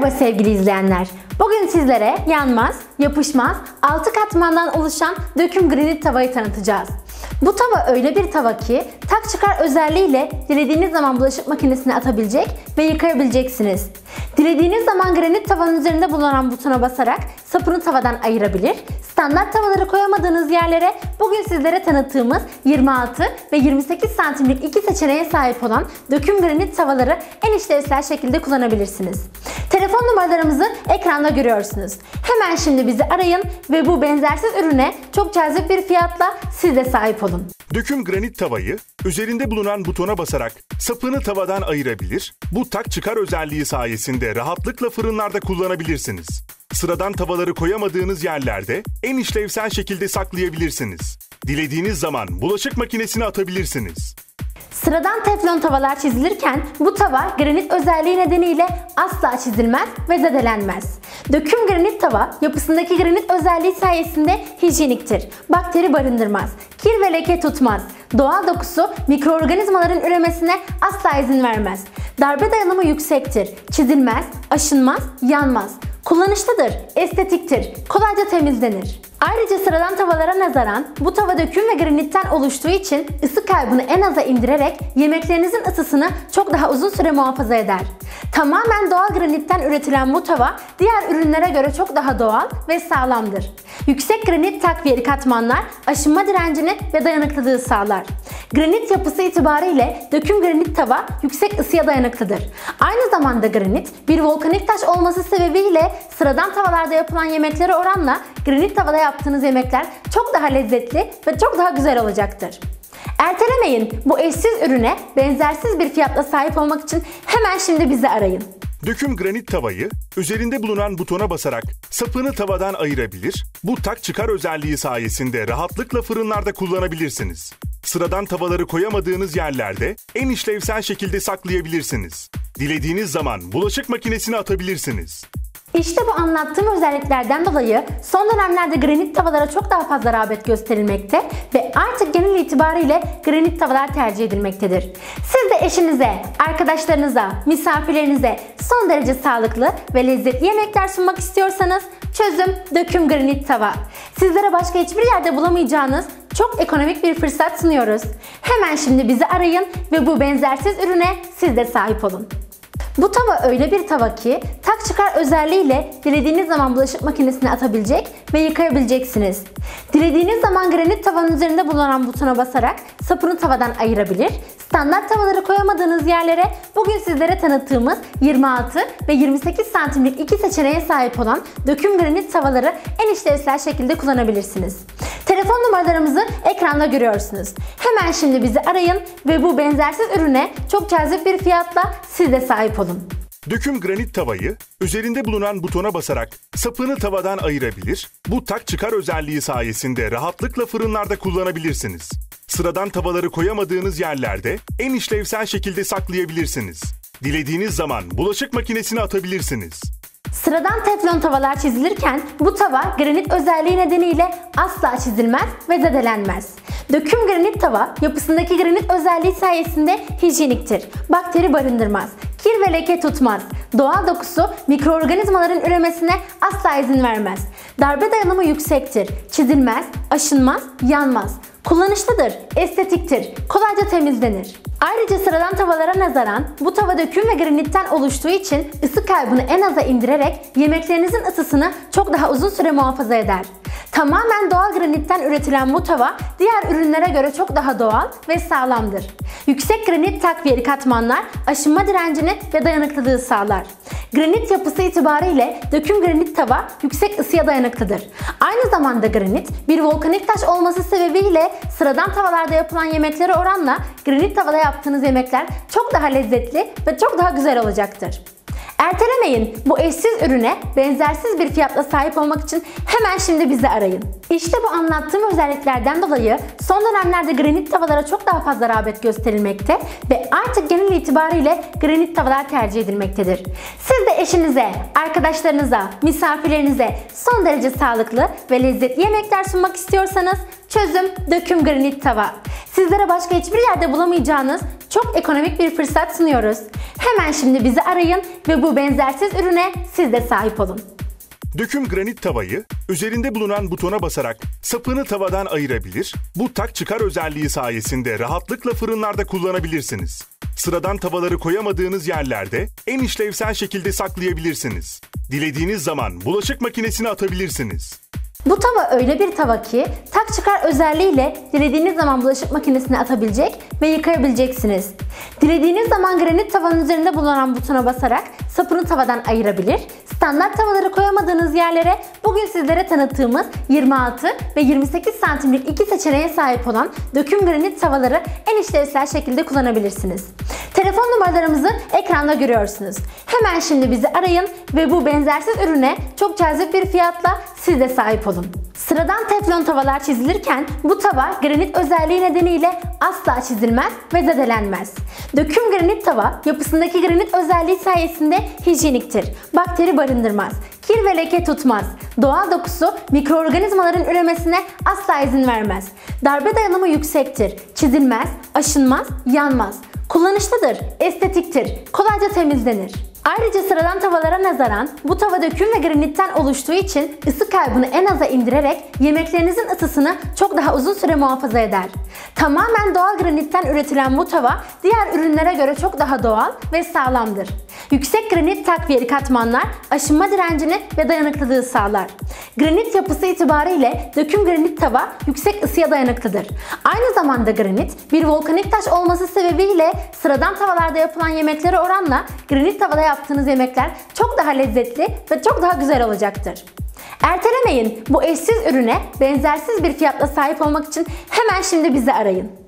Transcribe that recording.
Merhaba sevgili izleyenler. Bugün sizlere yanmaz, yapışmaz, 6 katmandan oluşan döküm granit tavayı tanıtacağız. Bu tava öyle bir tava ki tak çıkar özelliğiyle dilediğiniz zaman bulaşık makinesine atabilecek ve yıkayabileceksiniz. Dilediğiniz zaman granit tavanın üzerinde bulunan butona basarak sapını tavadan ayırabilir. Standart tavaları koyamadığınız yerlere bugün sizlere tanıttığımız 26 ve 28 santimlik iki seçeneğe sahip olan döküm granit tavaları en işlevsel şekilde kullanabilirsiniz. Telefon numaralarımızı ekranda görüyorsunuz. Hemen şimdi bizi arayın ve bu benzersiz ürüne çok cazip bir fiyatla siz de sahip olun. Döküm granit tavayı üzerinde bulunan butona basarak sapını tavadan ayırabilir, bu tak çıkar özelliği sayesinde rahatlıkla fırınlarda kullanabilirsiniz. Sıradan tavaları koyamadığınız yerlerde en işlevsel şekilde saklayabilirsiniz. Dilediğiniz zaman bulaşık makinesine atabilirsiniz. Sıradan teflon tavalar çizilirken bu tava granit özelliği nedeniyle asla çizilmez ve zedelenmez. Döküm granit tava yapısındaki granit özelliği sayesinde hijyeniktir. Bakteri barındırmaz, kir ve leke tutmaz. Doğal dokusu mikroorganizmaların üremesine asla izin vermez. Darbe dayanımı yüksektir, çizilmez, aşınmaz, yanmaz. Kullanışlıdır, estetiktir, kolayca temizlenir. Ayrıca sıradan tavalara nazaran bu tava döküm ve granitten oluştuğu için ısı kaybını en aza indirerek yemeklerinizin ısısını çok daha uzun süre muhafaza eder. Tamamen doğal granitten üretilen bu tava diğer ürünlere göre çok daha doğal ve sağlamdır. Yüksek granit takviyeli katmanlar aşınma direncini ve dayanıklılığı sağlar. Granit yapısı itibariyle döküm granit tava yüksek ısıya dayanıklıdır. Aynı zamanda granit bir volkanik taş olması sebebiyle sıradan tavalarda yapılan yemeklere oranla granit tavada yaptığınız yemekler çok daha lezzetli ve çok daha güzel olacaktır. Ertelemeyin. Bu eşsiz ürüne benzersiz bir fiyatla sahip olmak için hemen şimdi bizi arayın. Döküm granit tavayı üzerinde bulunan butona basarak sapını tavadan ayırabilir, bu tak çıkar özelliği sayesinde rahatlıkla fırınlarda kullanabilirsiniz. Sıradan tavaları koyamadığınız yerlerde en işlevsel şekilde saklayabilirsiniz. Dilediğiniz zaman bulaşık makinesine atabilirsiniz. İşte bu anlattığım özelliklerden dolayı son dönemlerde granit tavalara çok daha fazla rağbet gösterilmekte ve artık genel itibariyle granit tavalar tercih edilmektedir. Siz de eşinize, arkadaşlarınıza, misafirlerinize son derece sağlıklı ve lezzetli yemekler sunmak istiyorsanız çözüm döküm granit tava. Sizlere başka hiçbir yerde bulamayacağınız çok ekonomik bir fırsat sunuyoruz. Hemen şimdi bizi arayın ve bu benzersiz ürüne siz de sahip olun. Bu tava öyle bir tava ki tak çıkar özelliğiyle dilediğiniz zaman bulaşık makinesine atabilecek ve yıkayabileceksiniz. Dilediğiniz zaman granit tavanın üzerinde bulunan butona basarak sapını tavadan ayırabilir. Standart tavaları koyamadığınız yerlere bugün sizlere tanıttığımız 26 ve 28 santimlik iki seçeneğe sahip olan döküm granit tavaları en işlevsel şekilde kullanabilirsiniz. Telefon numaralarımızı ekranda görüyorsunuz. Hemen şimdi bizi arayın ve bu benzersiz ürüne çok cazip bir fiyatla siz de sahip olun. Döküm granit tavayı üzerinde bulunan butona basarak sapını tavadan ayırabilir, bu tak çıkar özelliği sayesinde rahatlıkla fırınlarda kullanabilirsiniz. Sıradan tavaları koyamadığınız yerlerde en işlevsel şekilde saklayabilirsiniz. Dilediğiniz zaman bulaşık makinesine atabilirsiniz. Sıradan teflon tavalar çizilirken bu tava granit özelliği nedeniyle asla çizilmez ve zedelenmez. Döküm granit tava yapısındaki granit özelliği sayesinde hijyeniktir. Bakteri barındırmaz. Kir ve leke tutmaz. Doğal dokusu mikroorganizmaların üremesine asla izin vermez. Darbe dayanımı yüksektir. Çizilmez, aşınmaz, yanmaz. Kullanışlıdır, estetiktir, kolayca temizlenir. Ayrıca sıradan tavalara nazaran bu tava döküm ve granitten oluştuğu için ısı kaybını en aza indirerek yemeklerinizin ısısını çok daha uzun süre muhafaza eder. Tamamen doğal granitten üretilen bu tava diğer ürünlere göre çok daha doğal ve sağlamdır. Yüksek granit takviyeli katmanlar aşınma direncini ve dayanıklılığı sağlar. Granit yapısı itibariyle döküm granit tava yüksek ısıya dayanıklıdır. Aynı zamanda granit bir volkanik taş olması sebebiyle sıradan tavalarda yapılan yemeklere oranla granit tavada yaptığınız yemekler çok daha lezzetli ve çok daha güzel olacaktır. Ertelemeyin. Bu eşsiz ürüne benzersiz bir fiyatla sahip olmak için hemen şimdi bizi arayın. İşte bu anlattığım özelliklerden dolayı son dönemlerde granit tavalara çok daha fazla rağbet gösterilmekte ve artık genel itibariyle granit tavalar tercih edilmektedir. Siz de eşinize, arkadaşlarınıza, misafirlerinize son derece sağlıklı ve lezzetli yemekler sunmak istiyorsanız Çözüm döküm granit tava. Sizlere başka hiçbir yerde bulamayacağınız çok ekonomik bir fırsat sunuyoruz. Hemen şimdi bizi arayın ve bu benzersiz ürüne siz de sahip olun. Döküm granit tavayı üzerinde bulunan butona basarak sapını tavadan ayırabilir, bu tak çıkar özelliği sayesinde rahatlıkla fırınlarda kullanabilirsiniz. Sıradan tavaları koyamadığınız yerlerde en işlevsel şekilde saklayabilirsiniz. Dilediğiniz zaman bulaşık makinesine atabilirsiniz. Bu tava öyle bir tava ki tak çıkar özelliğiyle dilediğiniz zaman bulaşık makinesine atabilecek ve yıkayabileceksiniz. Dilediğiniz zaman granit tavanın üzerinde bulunan butona basarak sapını tavadan ayırabilir, standart tavaları koyamadığınız yerlere bugün sizlere tanıttığımız 26 ve 28 santimlik iki seçeneğe sahip olan döküm granit tavaları en işlevsel şekilde kullanabilirsiniz. Telefon numaralarımızı ekranda görüyorsunuz. Hemen şimdi bizi arayın ve bu benzersiz ürüne çok cazip bir fiyatla siz de sahip olun. Sıradan teflon tavalar çizilirken bu tava granit özelliği nedeniyle asla çizilmez ve zedelenmez. Döküm granit tava yapısındaki granit özelliği sayesinde hijyeniktir. Bakteri barındırmaz. Kir ve leke tutmaz. Doğal dokusu mikroorganizmaların üremesine asla izin vermez. Darbe dayanımı yüksektir. Çizilmez, aşınmaz, yanmaz. Kullanışlıdır, estetiktir, kolayca temizlenir. Ayrıca sıradan tavalara nazaran bu tava döküm ve granitten oluştuğu için ısı kaybını en aza indirerek yemeklerinizin ısısını çok daha uzun süre muhafaza eder. Tamamen doğal granitten üretilen bu tava diğer ürünlere göre çok daha doğal ve sağlamdır. Yüksek granit takviyeli katmanlar aşınma direncini ve dayanıklılığı sağlar. Granit yapısı itibariyle döküm granit tava yüksek ısıya dayanıklıdır. Aynı zamanda granit bir volkanik taş olması sebebiyle sıradan tavalarda yapılan yemeklere oranla granit tavada yaptığınız yemekler çok daha lezzetli ve çok daha güzel olacaktır. Ertelemeyin bu eşsiz ürüne benzersiz bir fiyatla sahip olmak için hemen şimdi bizi arayın.